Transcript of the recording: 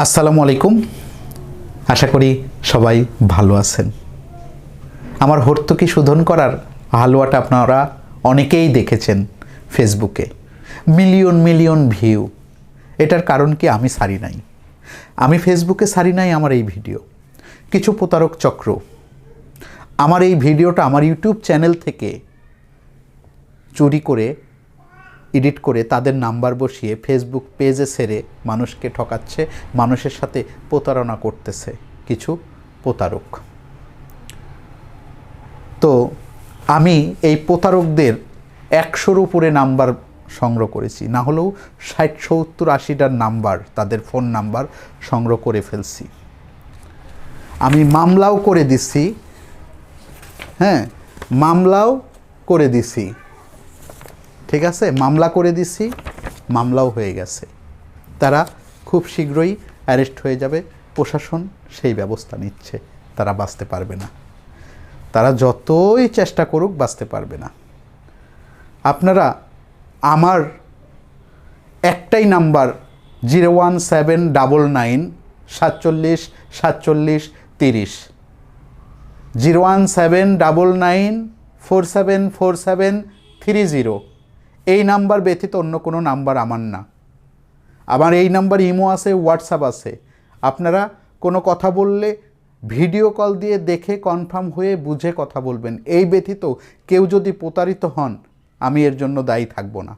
আসসালামু আলাইকুম। আশা করি সবাই ভালো আছেন। আমার হর্তুকি শোধন করার হালুয়াটা আপনারা অনেকেই দেখেছেন ফেসবুকে। Million million view. এটার কারণ কি আমি সারি নাই। আমি ফেসবুকে সারি নাই আমার এই ভিডিও। কিছু প্রতারক চক্র। আমার এই ভিডিওটা আমার ইউটিউব চ্যানেল থেকে চুরি করে এডিট করে তাদের নাম্বার বসিয়ে ফেসবুক পেজে সেরে মানুষকে ঠকাচ্ছে, মানুষের সাথে প্রতারণা করতেছে কিছু প্রতারক। তো আমি এই প্রতারকদের একশোর উপরে নাম্বার সংগ্রহ করেছি, না হলেও ষাট, সত্তর, আশিটার নাম্বার, তাদের ফোন নাম্বার সংগ্রহ করে ফেলছি। আমি মামলাও করে দিছি হ্যাঁ মামলাও করে দিছি। ঠিক আছে? মামলা করে দিছি, মামলাও হয়ে গেছে। তারা খুব শীঘ্রই অ্যারেস্ট হয়ে যাবে। প্রশাসন সেই ব্যবস্থা নিচ্ছে। তারা বাঁচতে পারবে না। তারা যতই চেষ্টা করুক বাঁচতে পারবে না। আপনারা আমার একটাই number zero one seven double nine সাতচল্লিশ সাতচল্লিশ তিরিশ। Zero one seven double nine four seven four seven three zero. এই নাম্বার ব্যতীত অন্য কোনো নাম্বার আমার না। আমার এই নাম্বার ইমো আছে, হোয়াটসঅ্যাপ আছে। আপনারা কোনো কথা বললে ভিডিও কল দিয়ে দেখে, কনফার্ম হয়ে বুঝে কথা বলবেন। এই ব্যতীত কেউ যদি প্রতারিত হন, আমি এর জন্য দায়ী থাকব না।